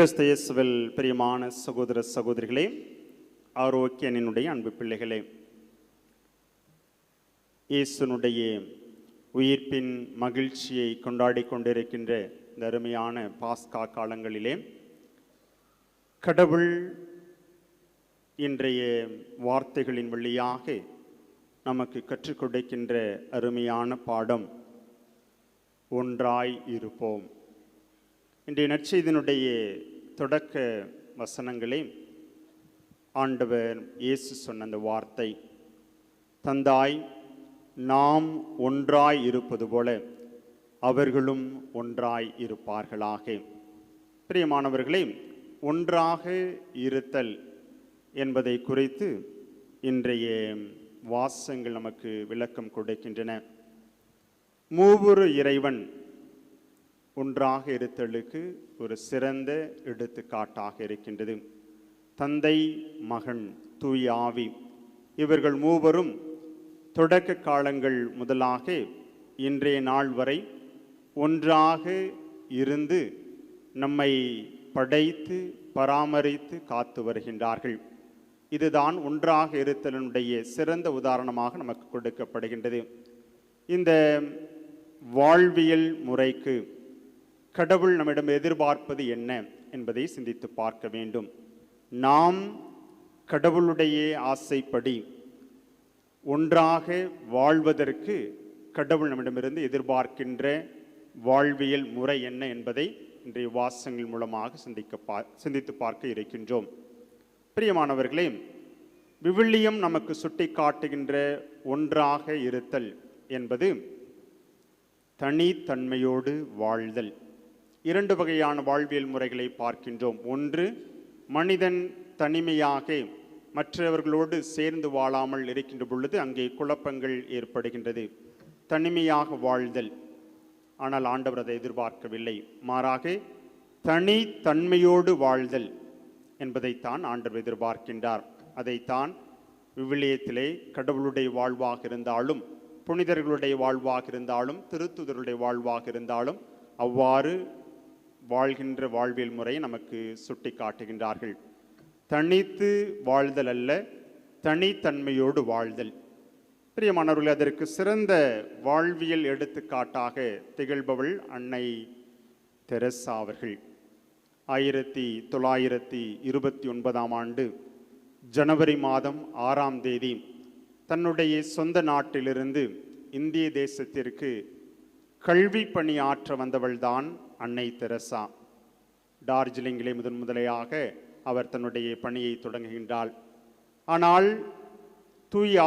கிறிஸ்து இயேசுவில் பிரியமான சகோதர சகோதரிகளே ஆரோக்கியனினுடைய அன்பு பிள்ளைகளே இயேசுனுடைய உயிர்ப்பின் மகிழ்ச்சியை கொண்டாடி கொண்டிருக்கின்ற இந்த அருமையான பாஸ்கா காலங்களிலே கடவுள் இன்றைய வார்த்தைகளின் வழியாக நமக்கு கற்றுக் கொடுக்கின்ற அருமையான பாடம் ஒன்றாய் இருப்போம் இன்றைய நற்செய்தினுடைய தொடக்க வசனங்களே ஆண்டவர் இயேசு சொன்ன அந்த வார்த்தை தந்தாய் நாம் ஒன்றாய் இருப்பது போல அவர்களும் ஒன்றாய் இருப்பார்களாக. பிரியமானவர்களே ஒன்றாக இருத்தல் என்பதை குறித்து இன்றைய வாசங்கள் நமக்கு விளக்கம் கொடுக்கின்றன. மூவொரு இறைவன் ஒன்றாக இருத்தலுக்கு ஒரு சிறந்த எடுத்துக்காட்டாக இருக்கின்றது. தந்தை மகன் தூய் ஆவி இவர்கள் மூவரும் தொடக்க காலங்கள் முதலாக இன்றைய நாள் வரை ஒன்றாக இருந்து நம்மை படைத்து பராமரித்து காத்து வருகின்றார்கள். இதுதான் ஒன்றாக இருத்தலினுடைய சிறந்த உதாரணமாக நமக்கு கொடுக்கப்படுகின்றது. இந்த வாழ்வியல் முறைக்கு கடவுள் நம்மிடம் எதிர்பார்ப்பது என்ன என்பதை சிந்தித்து பார்க்க வேண்டும். நாம் கடவுளுடைய ஆசைப்படி ஒன்றாக வாழ்வதற்கு கடவுள் நம்மிடமிருந்து எதிர்பார்க்கின்ற வாழ்வியல் முறை என்ன என்பதை இன்றைய வாசங்கள் மூலமாக சிந்திக்க பா சிந்தித்து பார்க்க இருக்கின்றோம். பிரியமானவர்களே விவிலியம் நமக்கு சுட்டி காட்டுகின்ற ஒன்றாக இருத்தல் என்பது தனித்தன்மையோடு வாழ்தல். இரண்டு வகையான வாழ்வியல் முறைகளை பார்க்கின்றோம். ஒன்று மனிதன் தனிமையாக மற்றவர்களோடு சேர்ந்து வாழாமல் இருக்கின்ற பொழுது அங்கே குழப்பங்கள் ஏற்படுகின்றது. தனிமையாக வாழ்தல். ஆனால் ஆண்டவர் அதை எதிர்பார்க்கவில்லை. மாறாக தனி தன்மையோடு வாழ்தல் என்பதைத்தான் ஆண்டவர் எதிர்பார்க்கின்றார். அதைத்தான் விவிலியத்திலே கடவுளுடைய வாழ்வாக இருந்தாலும் புனிதர்களுடைய வாழ்வாக இருந்தாலும் திருத்துதருடைய வாழ்வாக இருந்தாலும் அவ்வாறு வாழ்கின்ற வாழ்வியல் முறையை நமக்கு சுட்டி காட்டுகின்றார்கள் தனித்து வாழ்தல் அல்ல தனித்தன்மையோடு வாழ்தல். பிரியமானவர்கள் அதற்கு சிறந்த வாழ்வியல் எடுத்துக்காட்டாக திகழ்பவள் அன்னை தெரசா அவர்கள். ஆயிரத்தி தொள்ளாயிரத்தி இருபத்தி ஒன்பதாம் ஆண்டு ஜனவரி மாதம் ஆறாம் தேதி தன்னுடைய சொந்த நாட்டிலிருந்து இந்திய தேசத்திற்கு கல்வி பணி ஆற்ற வந்தவள்தான் அன்னை தெரசா. டார்ஜிலிங்கிலே முதன் முதலையாக அவர் தன்னுடைய பணியை தொடங்குகின்றாள். ஆனால் தூய்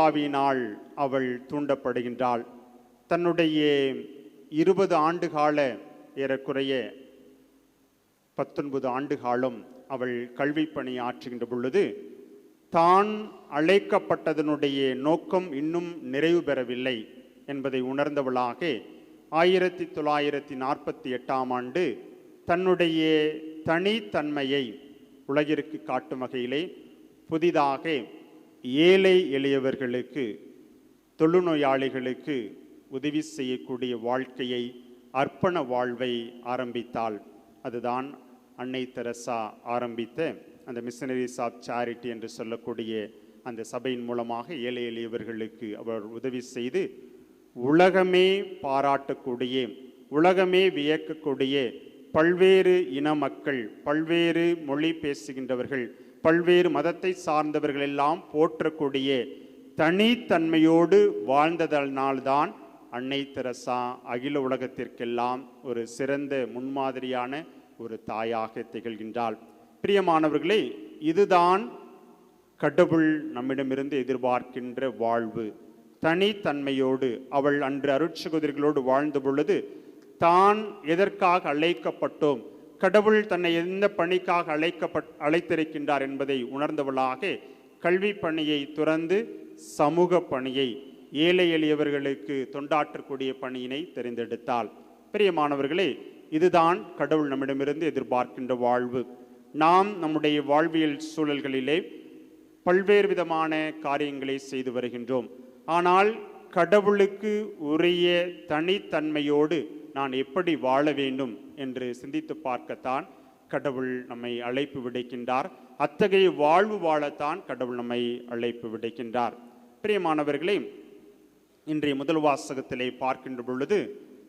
அவள் தூண்டப்படுகின்றாள். தன்னுடைய இருபது ஆண்டு கால ஏறக்குறைய பத்தொன்பது ஆண்டு காலம் அவள் கல்வி பணி ஆற்றுகின்ற பொழுது தான் அழைக்கப்பட்டதனுடைய நோக்கம் இன்னும் நிறைவு பெறவில்லை என்பதை உணர்ந்தவளாக ஆயிரத்தி தொள்ளாயிரத்தி நாற்பத்தி எட்டாம் ஆண்டு தன்னுடைய தனித்தன்மையை உலகிற்கு காட்டும் வகையிலே புதிதாக ஏழை எளியவர்களுக்கு தொழுநோயாளிகளுக்கு உதவி செய்யக்கூடிய வாழ்க்கையை அர்ப்பண வாழ்வை ஆரம்பித்தாள். அதுதான் அன்னை தெரசா ஆரம்பித்த அந்த மிஷனரிஸ் ஆஃப் சேரிட்டி என்று சொல்லக்கூடிய அந்த சபையின் மூலமாக ஏழை எளியவர்களுக்கு அவர் உதவி செய்து உலகமே பாராட்டக்கூடிய உலகமே வியக்கக்கூடிய பல்வேறு இன மக்கள் பல்வேறு மொழி பேசுகின்றவர்கள் பல்வேறு மதத்தை சார்ந்தவர்கள் எல்லாம் போற்றக்கூடிய தனித்தன்மையோடு வாழ்ந்ததனால்தான் அன்னை தெரசா அகில உலகத்திற்கெல்லாம் ஒரு சிறந்த முன்மாதிரியான ஒரு தாயாக திகழ்கின்றாள். பிரியமானவர்களே இதுதான் கடவுள் நம்மிடமிருந்து எதிர்பார்க்கின்ற வாழ்வு. தனித்தன்மையோடு அவள் அன்று அருட்சகோதரிகளோடு வாழ்ந்த பொழுது தான் எதற்காக அழைக்கப்பட்டோம்? கடவுள் தன்னை எந்த பணிக்காக அழைக்கப்பட் அழைத்திருக்கின்றார் என்பதை உணர்ந்தவளாக கல்வி பணியை துறந்து சமூக பணியை ஏழை எளியவர்களுக்கு தொண்டாற்றக்கூடிய பணியினை தெரிந்தெடுத்தாள். பிரியமானவர்களே இதுதான் கடவுள் நம்மிடமிருந்து எதிர்பார்க்கின்ற வாழ்வு. நாம் நம்முடைய வாழ்வியல் சூழல்களிலே பல்வேறு விதமான காரியங்களை செய்து வருகின்றோம். ஆனால் கடவுளுக்கு உரிய தனித்தன்மையோடு நான் எப்படி வாழ வேண்டும் என்று சிந்தித்து பார்க்கத்தான் கடவுள் நம்மை அழைப்பு விடைக்கின்றார். அத்தகைய வாழ்வு வாழத்தான் கடவுள் நம்மை அழைப்பு விடைக்கின்றார். பிரியமானவர்களே இன்றைய முதல் வாசகத்திலே பார்க்கின்ற பொழுது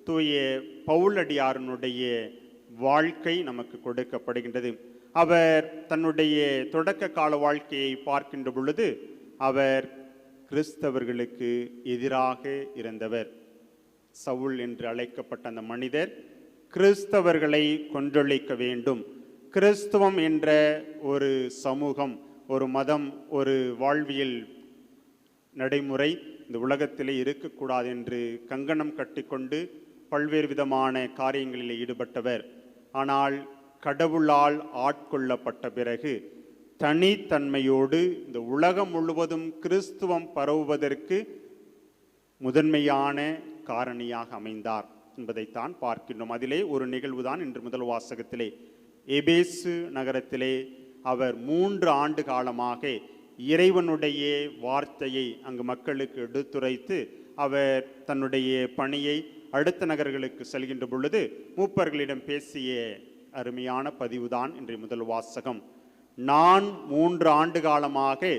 தூய பவுலடியாரனுடைய வாழ்க்கை நமக்கு கொடுக்கப்படுகின்றது. அவர் தன்னுடைய தொடக்க கால வாழ்க்கையை பார்க்கின்ற பொழுது அவர் கிறிஸ்தவர்களுக்கு எதிராக இருந்தவர். சவுல் என்று அழைக்கப்பட்ட அந்த மனிதர் கிறிஸ்தவர்களை கொன்றொழிக்க வேண்டும். கிறிஸ்துவம் என்ற ஒரு சமூகம் ஒரு மதம் ஒரு வாழ்வியல் நடைமுறை இந்த உலகத்திலே இருக்கக்கூடாது என்று கங்கணம் கட்டிக்கொண்டு பல்வேறு விதமான காரியங்களில் ஈடுபட்டவர். ஆனால் கடவுளால் ஆட்கொள்ளப்பட்ட பிறகு தனித்தன்மையோடு இந்த உலகம் முழுவதும் கிறிஸ்துவம் பரவுவதற்கு முதன்மையான காரணியாக அமைந்தார் என்பதைத்தான் பார்க்கின்றோம். அதிலே ஒரு நிகழ்வுதான் இன்று முதல் வாசகத்திலே. எபேசு நகரத்திலே அவர் மூன்று ஆண்டு காலமாக இறைவனுடைய வார்த்தையை அங்கு மக்களுக்கு எடுத்துரைத்து அவர் தன்னுடைய பணியை அடுத்த நகர்களுக்கு செல்கின்ற பொழுது மூப்பர்களிடம் பேசிய அருமையான பதிவுதான் இன்றைய முதல் வாசகம். நான் மூன்று ஆண்டு காலமாக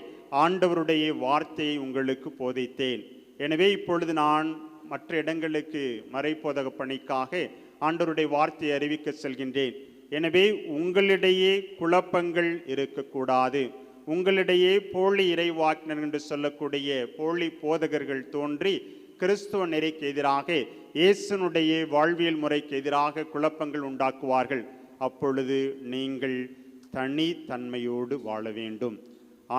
ஆண்டவருடைய வார்த்தையை உங்களுக்கு போதித்தேன். எனவே இப்பொழுது நான் மற்ற இடங்களுக்கு மறைப்போதக பணிக்காக ஆண்டவருடைய வார்த்தையை அறிவிக்க செல்கின்றேன். எனவே உங்களிடையே குழப்பங்கள் இருக்கக்கூடாது. உங்களிடையே போலி இறைவாக்கினர் என்று சொல்லக்கூடிய போலி போதகர்கள் தோன்றி கிறிஸ்துவ நிறைக்கு எதிராக இயேசுனுடைய வாழ்வியல் முறைக்கு எதிராக குழப்பங்கள் உண்டாக்குவார்கள். அப்பொழுது நீங்கள் தனி தன்மையோடு வாழ வேண்டும்.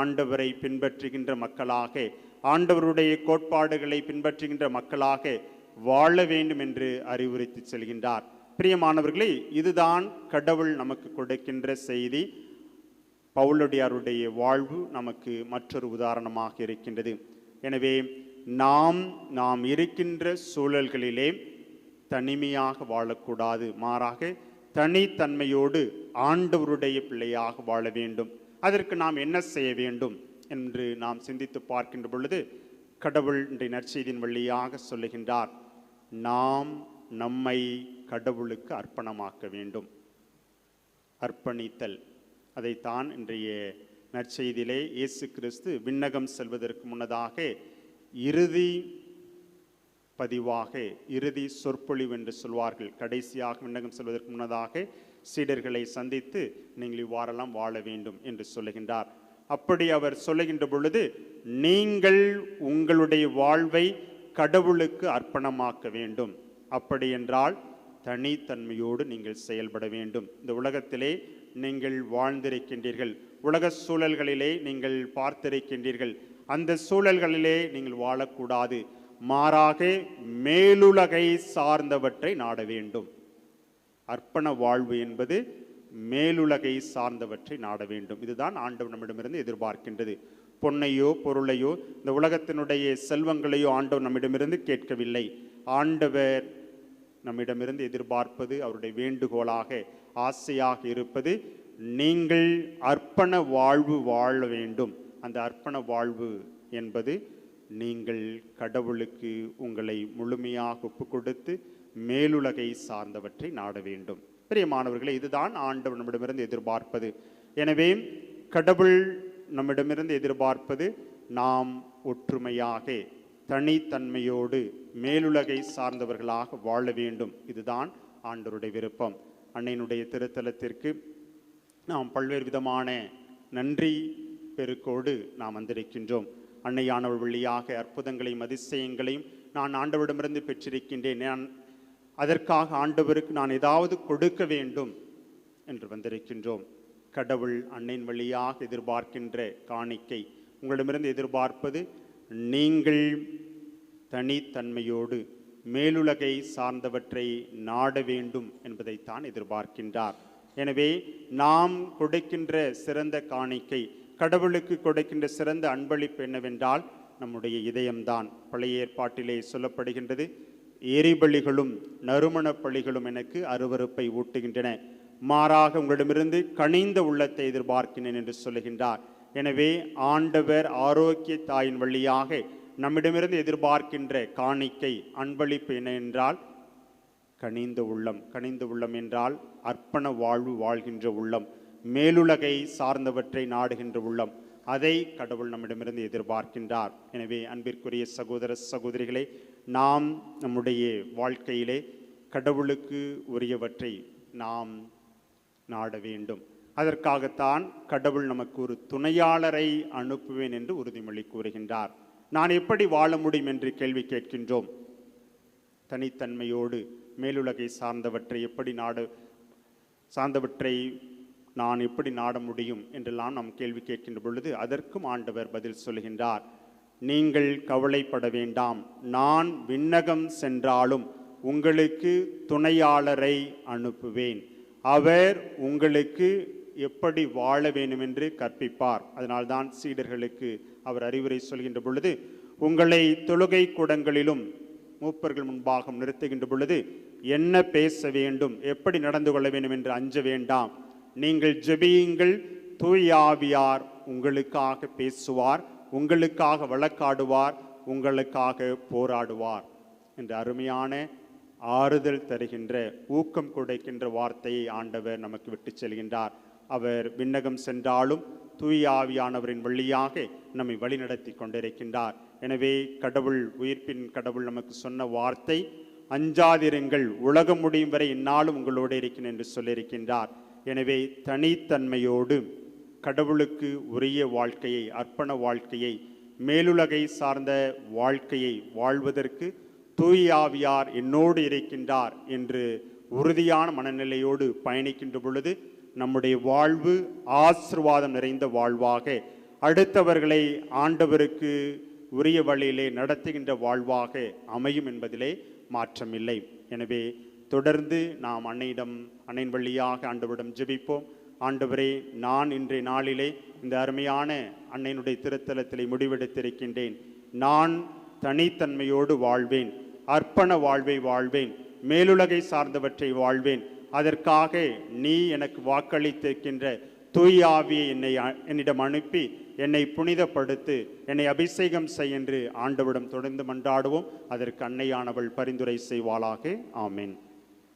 ஆண்டவரை பின்பற்றுகின்ற மக்களாக ஆண்டவருடைய கோட்பாடுகளை பின்பற்றுகின்ற மக்களாக வாழ வேண்டும் என்று அறிவுறுத்தி செல்கின்றார். பிரியமானவர்களே இதுதான் கடவுள் நமக்கு கொடுக்கின்ற செய்தி. பவுலடியாருடைய வாழ்வு நமக்கு மற்றொரு உதாரணமாக இருக்கின்றது. எனவே நாம் நாம் இருக்கின்ற சூழல்களிலே தனிமையாக வாழக்கூடாது. மாறாக தனித்தன்மையோடு ஆண்டவருடைய பிள்ளையாக வாழ வேண்டும். அதற்கு நாம் என்ன செய்ய வேண்டும் என்று நாம் சிந்தித்து பார்க்கின்ற பொழுது கடவுள் இன்றைய நற்செய்தியின் வழியாக சொல்லுகின்றார் நாம் நம்மை கடவுளுக்கு அர்ப்பணமாக்க வேண்டும். அர்ப்பணித்தல். அதைத்தான் இன்றைய நற்செய்தியிலே இயேசு கிறிஸ்து விண்ணகம் செல்வதற்கு முன்னதாக இறுதி பதிவாக இறுதி சொற்பொழிவு என்று சொல்வார்கள். கடைசியாக விண்ணகம் செல்வதற்கு முன்னதாக சீடர்களை சந்தித்து நீங்கள் இவ்வாறெல்லாம் வாழ வேண்டும் என்று சொல்லுகின்றார். அப்படி அவர் சொல்லுகின்ற பொழுது நீங்கள் உங்களுடைய வாழ்வை கடவுளுக்கு அர்ப்பணமாக்க வேண்டும். அப்படி என்றால் தனித்தன்மையோடு நீங்கள் செயல்பட வேண்டும். இந்த உலகத்திலே நீங்கள் வாழ்ந்திருக்கின்றீர்கள். உலக சூழல்களிலே நீங்கள் பார்த்திருக்கின்றீர்கள். அந்த சூழல்களிலே நீங்கள் வாழக்கூடாது. மாறாக மேலுலகை சார்ந்தவற்றை நாட வேண்டும். அர்ப்பண வாழ்வு என்பது மேலுலகை சார்ந்தவற்றை நாட வேண்டும். இதுதான் ஆண்டவர் நம்மிடமிருந்து எதிர்பார்க்கின்றது. பொன்னையோ பொருளையோ இந்த உலகத்தினுடைய செல்வங்களையோ ஆண்டவர் நம்மிடமிருந்து கேட்கவில்லை. ஆண்டவர் நம்மிடமிருந்து எதிர்பார்ப்பது அவருடைய வேண்டுகோளாக ஆசையாக இருப்பது நீங்கள் அர்ப்பண வாழ்வு வாழ வேண்டும். அந்த அர்ப்பண வாழ்வு என்பது நீங்கள் கடவுளுக்கு உங்களை முழுமையாக ஒப்பு கொடுத்து மேலுலகை சார்ந்தவற்றை நாட வேண்டும். பிரியமானவர்களே இதுதான் ஆண்டவர் நம்மிடமிருந்து எதிர்பார்ப்பது. எனவே கடவுள் நம்மிடமிருந்து எதிர்பார்ப்பது நாம் ஒற்றுமையாக தனித்தன்மையோடு மேலுலகை சார்ந்தவர்களாக வாழ வேண்டும். இதுதான் ஆண்டவருடைய விருப்பம். அன்னையினுடைய திருத்தலத்திற்கு நாம் பல்வேறு விதமான நன்றி பெருக்கோடு நாம் வந்திருக்கின்றோம். அன்னையானவள் வழியாக அற்புதங்களையும் அதிசயங்களையும் நான் ஆண்டவரிடமிருந்து பெற்றிருக்கின்றேன். நான் அதற்காக ஆண்டவருக்கு நான் ஏதாவது கொடுக்க வேண்டும் என்று வந்திருக்கின்றோம். கடவுள் அன்னையின் வழியாக எதிர்பார்க்கின்ற காணிக்கை உங்களிடமிருந்து எதிர்பார்ப்பது நீங்கள் தனித்தன்மையோடு மேலுலகை சார்ந்தவற்றை நாட வேண்டும் என்பதைத்தான் எதிர்பார்க்கின்றார். எனவே நாம் கொடுக்கின்ற சிறந்த காணிக்கை கடவுளுக்கு கொடுக்கின்ற சிறந்த அன்பளிப்பு என்னவென்றால் நம்முடைய இதயம்தான். பழைய ஏற்பாட்டிலே சொல்லப்படுகின்றது எரிபலிகளும் நறுமணப் பலிகளும் எனக்கு அருவருப்பை ஊட்டுகின்றன. மாறாக உங்களிடமிருந்து கனிந்த உள்ளத்தை எதிர்பார்க்கினேன் என்று சொல்லுகின்றார். எனவே ஆண்டவர் ஆரோக்கிய தாயின் வழியாக நம்மிடமிருந்து எதிர்பார்க்கின்ற காணிக்கை அன்பளிப்பு என்ன என்றால் கனிந்த உள்ளம். கனிந்த உள்ளம் என்றால் அர்ப்பண வாழ்வு வாழ்கின்ற உள்ளம். மேலுலகை சார்ந்தவற்றை நாடுகின்ற உள்ளம் அதை கடவுள் நம்மிடமிருந்து எதிர்பார்க்கின்றார். எனவே அன்பிற்குரிய சகோதர சகோதரிகளை நாம் நம்முடைய வாழ்க்கையிலே கடவுளுக்கு உரியவற்றை நாம் நாட வேண்டும். அதற்காகத்தான் கடவுள் நமக்கு ஒரு துணையாளரை அனுப்புவேன் என்று உறுதிமொழி கூறுகின்றார். நான் எப்படி வாழ முடியும் என்று கேள்வி கேட்கின்றோம். தனித்தன்மையோடு மேலுலகை சார்ந்தவற்றை எப்படி நாட சார்ந்தவற்றை நான் எப்படி நாட முடியும் என்றெல்லாம் நாம் கேள்வி கேட்கின்ற பொழுது அதற்கும் ஆண்டவர் பதில் சொல்கின்றார் நீங்கள் கவலைப்பட வேண்டாம். நான் விண்ணகம் சென்றாலும் உங்களுக்கு துணையாளரை அனுப்புவேன். அவர் உங்களுக்கு எப்படி வாழ வேண்டும் என்று கற்பிப்பார். அதனால்தான் சீடர்களுக்கு அவர் அறிவுரை சொல்கின்ற பொழுது உங்களை தொழுகை கூடங்களிலும் மூப்பர்கள் முன்பாக நிறுத்துகின்ற பொழுது என்ன பேச வேண்டும் எப்படி நடந்து கொள்ள வேண்டும் என்று அஞ்ச வேண்டாம். நீங்கள் ஜெபியுங்கள். தூயாவியார் உங்களுக்காக பேசுவார் உங்களுக்காக வழக்காடுவார் உங்களுக்காக போராடுவார் என்ற அருமையான ஆறுதல் தருகின்ற ஊக்கம் கொடுக்கின்ற வார்த்தையை ஆண்டவர் நமக்கு விட்டு செல்கின்றார். அவர் விண்ணகம் சென்றாலும் தூயாவியானவரின் வழியாக நம்மை வழிநடத்தி கொண்டிருக்கின்றார். எனவே கடவுள் உயிர்ப்பின் கடவுள் நமக்கு சொன்ன வார்த்தை அஞ்சாதிருங்கள் உலகம் முடியும் வரை இந்நாளும் உங்களோடு இருக்கிறேன் என்று சொல்லியிருக்கின்றார். எனவே தனித்தன்மையோடு கடவுளுக்கு உரிய வாழ்க்கையை அர்ப்பண வாழ்க்கையை மேலுலகை சார்ந்த வாழ்க்கையை வாழ்வதற்கு தூயாவியார் என்னோடு இருக்கின்றார் என்று உறுதியான மனநிலையோடு பயணிக்கின்ற பொழுது நம்முடைய வாழ்வு ஆசிர்வாதம் நிறைந்த வாழ்வாக அடுத்தவர்களை ஆண்டவருக்கு உரிய வழியிலே நடத்துகின்ற வாழ்வாக அமையும் என்பதிலே மாற்றமில்லை. எனவே தொடர்ந்து நாம் அன்னையிடம் அன்னையின் வழியாக ஆண்டவரிடம் ஜெபிப்போம். ஆண்டவரே நான் இன்றைய நாளிலே இந்த அருமையான அன்னையினுடைய திருத்தலத்திலே முடிவெடுத்திருக்கின்றேன். நான் தனித்தன்மையோடு வாழ்வேன். அர்ப்பண வாழ்வை வாழ்வேன். மேலுலகை சார்ந்தவற்றை வாழ்வேன். அதற்காக நீ எனக்கு வாக்களித்திருக்கின்ற தூய் என்னை என்னிடம் அனுப்பி என்னை புனிதப்படுத்து என்னை அபிஷேகம் செய் என்று ஆண்டவிடம் தொடர்ந்து மன்றாடுவோம். அதற்கு அன்னையானவள் பரிந்துரை செய்வாளாக. ஆமேன்.